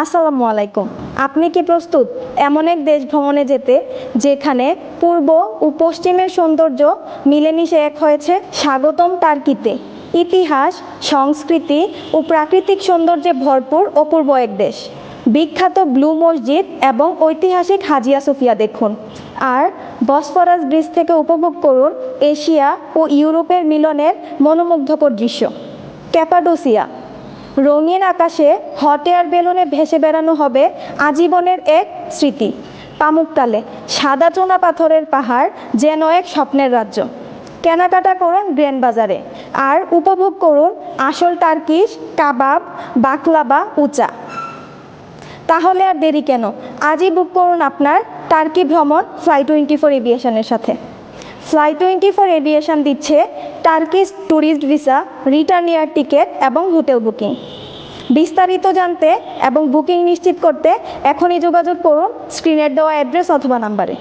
আসসালামু আলাইকুম আপনি কি প্রস্তুত? এমন এক দেশ ভ্রমণে যেতে, যেখানে পূর্ব ও পশ্চিমের সৌন্দর্য মিলেমিশে এক হয়েছে, স্বাগতম টার্কিতে। ইতিহাস, সংস্কৃতি ও প্রাকৃতিক সৌন্দর্যে ভরপুর অপূর্ব এক দেশ। বিখ্যাত ব্লু মসজিদ এবং ঐতিহাসিক হাজিয়া সোফিয়া দেখুন। আর বসফরাস ব্রিজ থেকে উপভোগ করুন এশিয়া ও ইউরোপের মিলনের মনোমুগ্ধকর দৃশ্য। ক্যাপাডোসিয়া রঙিন আকাশে হট এয়ার বেলুনে ভেসে বেড়ানো হবে আজীবনের এক স্মৃতি। পামুকতালে সাদা চুনা পাথরের পাহাড় যেন এক স্বপ্নের রাজ্য। কেনাকাটা করুন গ্র্যান্ড বাজারে আর উপভোগ করুন আসল টার্কিশ, কাবাব বাকলাবা উচা। তাহলে আর দেরি কেন? আজই বুক করুন আপনার টার্কি ভ্রমণ ফ্লাই টোয়েন্টি ফোর এভিয়েশনের সাথে। ফ্লাই টোয়েন্টি ফোর এভিয়েশন দিচ্ছে Turkish tourist visa, return air ticket এবং হোটেল বুকিং। বিস্তারিত জানতে এবং বুকিং নিশ্চিত করতে এখনই যোগাযোগ করুন স্ক্রিনের দেওয়া অ্যাড্রেস অথবা নাম্বারে।